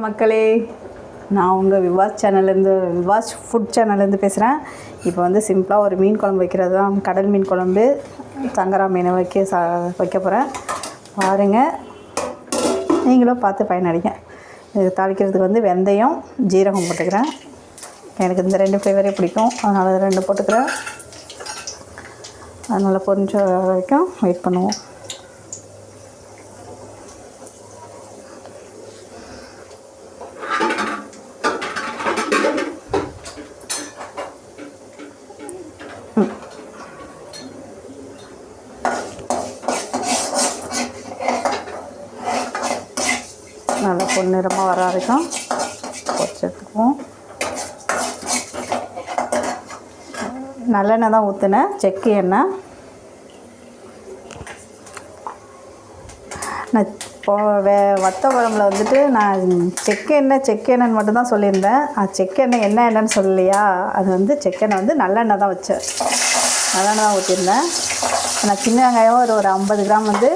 மக்களே நான் உங்கள் விவாஸ் சேனல்லேருந்து விவாஸ் ஃபுட் சேனல்லேருந்து பேசுகிறேன் இப்போ வந்து சிம்பிளாக ஒரு மீன் குழம்பு வைக்கிறது தான். கடல் மீன் குழம்பு சங்கரா மீனை வைக்க சா வைக்க போகிறேன் பாருங்கள் நீங்களும் பார்த்து பயனடைங்க. இது தாளிக்கிறதுக்கு வந்து வெந்தயம் ஜீரகம் போட்டுக்கிறேன். எனக்கு இந்த ரெண்டு ஃப்ளேவரே பிடிக்கும். அதனால் ரெண்டு போட்டுக்கிறேன். அதனால் பொரிஞ்ச வரைக்கும் வெயிட் பண்ணுவோம் நல்லா பொன்னிறமாக வர வரைக்கும் பொரிச்சு எடுத்துக்குவோம் நல்லெண்ணெய் தான் ஊற்றினேன் செக்கு எண்ணெய். நான் இப்போ வே வத்த குழம்புல வந்துட்டு நான் செக்கு எண்ணெய் செக்கு எண்ணெய்னு மட்டும்தான் சொல்லியிருந்தேன். அது செக்கு எண்ணெய் என்ன எண்ணெய்னு சொல்லலையா? அது வந்து செக்கெண்ணெய் வந்து நல்லெண்ணெய் தான் வச்சேன். நல்லெண்ணெய் தான் ஊற்றிருந்தேன் நான் சின்ன வெங்காயம் ஒரு ஒரு ஐம்பது கிராம் வந்து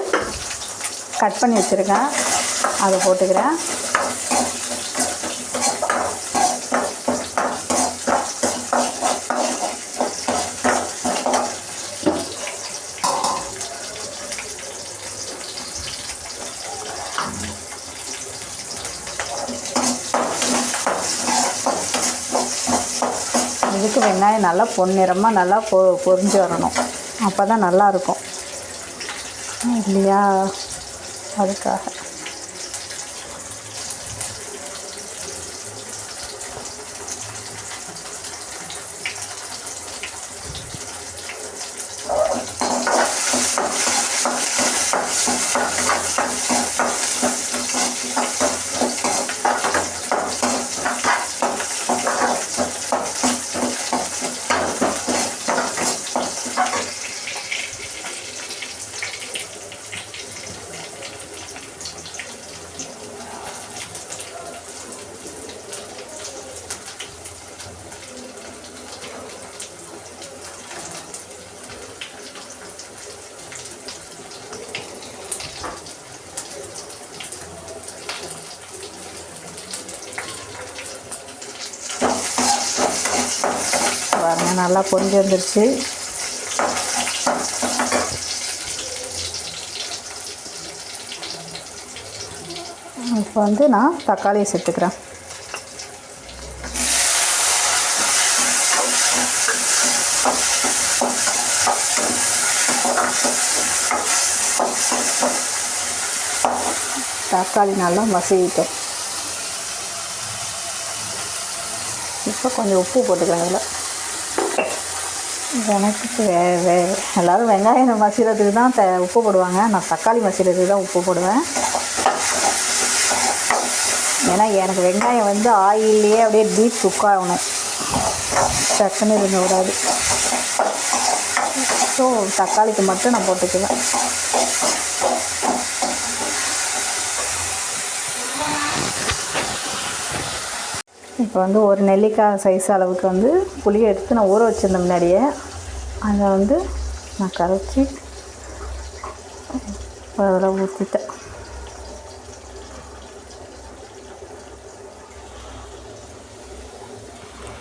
கட் பண்ணி வச்சுருக்கேன். அதை போட்டுக்கிறேன். இதுக்கு வெங்காயம் நல்லா பொன்னிறமாக நல்லா பொ பொரிஞ்சு வரணும். அப்போ தான் நல்லாயிருக்கும் இல்லையா? அதுக்காக. நல்லா பொரிஞ்சு வந்துருச்சு. இப்போ வந்து நான் தக்காளியை சேர்த்துக்கிறேன். தக்காளி நல்லா மசிக்கிட்டோம் இப்போ கொஞ்சம் உப்பு போட்டுக்கிறேன் அதில் எனக்கு எல்லோரும் வெங்காயம் மசிறதுக்கு தான் த உப்பு போடுவாங்க. நான் தக்காளி மசிறதுக்கு தான் உப்பு போடுவேன். ஏன்னா எனக்கு வெங்காயம் வந்து ஆயிலே அப்படியே டீப் குக் ஆகணும். டக்குன்னு இருந்து விடாது ஸோ தக்காளிக்கு மட்டும் நான் போட்டுக்குவேன். இப்போ வந்து ஒரு நெல்லிக்காய் சைஸ் அளவுக்கு வந்து புளியை எடுத்து நான் ஊற வச்சுருந்தேன் முன்னாடியே அதை வந்து நான் கரைச்சி அதில் ஊற்றிட்டேன்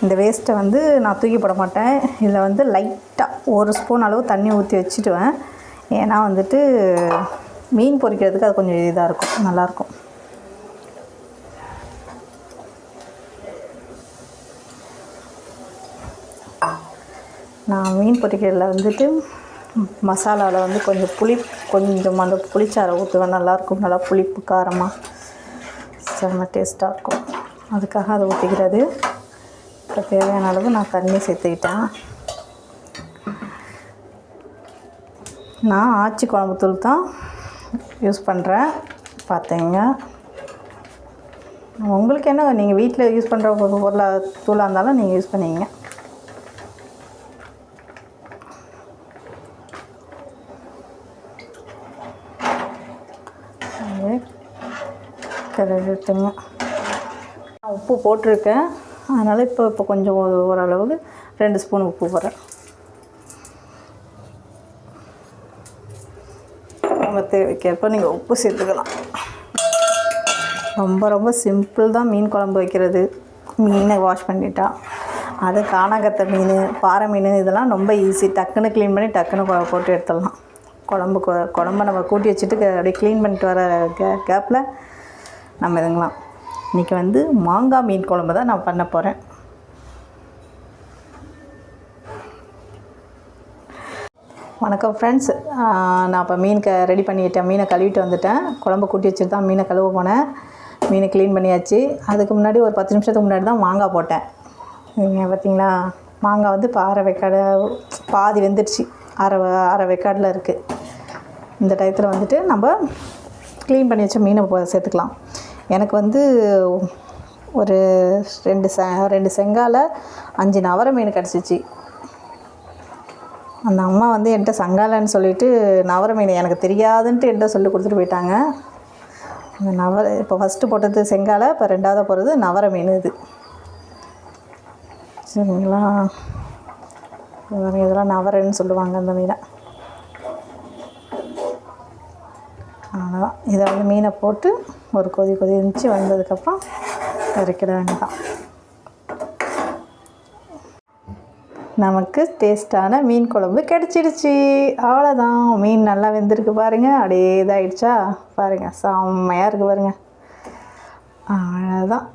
இந்த வேஸ்ட்டை வந்து நான் தூக்கி போட மாட்டேன். இதில் வந்து லைட்டாக ஒரு ஸ்பூன் அளவு தண்ணி ஊற்றி வச்சுட்டுவேன் ஏன்னா வந்துட்டு மீன் பொரிக்கிறதுக்கு அது கொஞ்சம் இதாக இருக்கும் நல்லாயிருக்கும் நான் மீன் பொரிக்கிறதுல வந்துட்டு மசாலாவில் வந்து கொஞ்சம் புளி கொஞ்சம் அந்த புளிச்சாரை ஊற்றுவேன் நல்லாயிருக்கும் நல்லா புளிப்பு காரமாக செம்ம டேஸ்ட்டாக இருக்கும். அதுக்காக அதை ஊற்றிக்கிறது இப்போ தேவையான அளவு நான் தண்ணி சேர்த்துக்கிட்டேன். நான் ஆச்சி குழம்புத்தூள் தான் யூஸ் பண்ணுறேன் பார்த்தீங்க உங்களுக்கு என்ன நீங்கள் வீட்டில் யூஸ் பண்ணுற பொருளாக தூளாக இருந்தாலும் நீங்கள் யூஸ் பண்ணிங்க கிளறிட்டுங்க நான் உப்பு போட்டிருக்கேன். அதனால் இப்போ இப்போ கொஞ்சம் ஓரளவுக்கு ரெண்டு ஸ்பூன் உப்பு போடுறேன். உங்கள் தேவைக்கேற்ப நீங்கள் உப்பு சேர்த்துக்கலாம். ரொம்ப ரொம்ப சிம்பிள் தான் மீன் குழம்பு வைக்கிறது. மீனை வாஷ் பண்ணிட்டா. அது காணாங்கத்தை மீன் பாறை மீன் இதெல்லாம் ரொம்ப ஈஸி டக்குன்னு க்ளீன் பண்ணி டக்குன்னு போட்டு எடுத்துடலாம். குழம்பு குழம்ப நம்ம கூட்டி வச்சுட்டு அப்படியே க்ளீன் பண்ணிட்டு வர கே கேப்பில் நம்ம இதுங்களாம் இன்றைக்கி வந்து மாங்காய் மீன் குழம்பு தான் நான் பண்ண போகிறேன் வணக்கம் ஃப்ரெண்ட்ஸ் நான் இப்போ மீன் க ரெடி பண்ணிட்டேன். மீனை கழுவிட்டு வந்துட்டேன். குழம்பு கூட்டி வச்சுட்டு தான் மீனை கழுவ போனேன். மீனை க்ளீன் பண்ணியாச்சு. அதுக்கு முன்னாடி ஒரு பத்து நிமிஷத்துக்கு முன்னாடி தான் மாங்காய் போட்டேன். நீங்கள் பார்த்தீங்களா மாங்காய் வந்து இப்போ அரை வெக்காடு பாதி வெந்துடுச்சு. அரை அரை வெக்காடில் இருக்குது இந்த டயத்தில் வந்துட்டு நம்ம க்ளீன் பண்ணி வச்ச மீனை சேர்த்துக்கலாம். எனக்கு வந்து ஒரு ரெண்டு செ ரெண்டு செங்கால அஞ்சு நவர மீன் கிடச்சிச்சு. அந்த அம்மா வந்து என்கிட்ட சங்காலன்னு சொல்லிட்டு நவர மீன் எனக்கு தெரியாதுன்ட்டு என்கிட்ட சொல்லி கொடுத்துட்டு போயிட்டாங்க. அந்த நவர இப்போ ஃபஸ்ட்டு போட்டது செங்காலை இப்போ ரெண்டாவது போகிறது நவர மீன் இது. சரிங்களா? இதெல்லாம் நவரன்னு சொல்லுவாங்க அந்த மீனை. அவ்வளோதான் இதை வந்து மீனை போட்டு ஒரு கொதி கொதி இருந்துச்சு வந்ததுக்கப்புறம் இறக்கிட வேண்டியதான் நமக்கு டேஸ்ட்டான மீன் குழம்பு கிடச்சிடுச்சு. அவ்வளோதான் மீன் நல்லா வெந்திருக்கு பாருங்கள் அப்படியே இதாகிடுச்சா பாருங்கள் செம்மையாக இருக்குது பாருங்கள் அவ்வளோதான்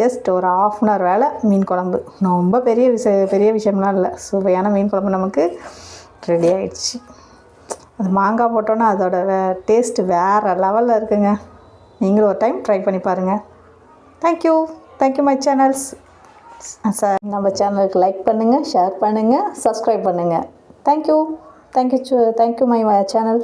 ஜஸ்ட் ஒரு ஆஃப் அன் ஹவர் வேலை மீன் குழம்பு. ரொம்ப பெரிய விஷய பெரிய விஷயம்லாம் இல்லை. சுவையான மீன் குழம்பு நமக்கு ரெடி ஆகிடுச்சு அது மாங்காய் போட்டோன்னா அதோட வே டேஸ்ட்டு வேறு லெவலில் இருக்குங்க. நீங்களும் ஒரு டைம் ட்ரை பண்ணி பாருங்கள் thank you thank you my channels sir நம்ம சேனலுக்கு லைக் பண்ணுங்கள் ஷேர் பண்ணுங்கள் சப்ஸ்கிரைப் பண்ணுங்கள் thank you thank you thank you my channel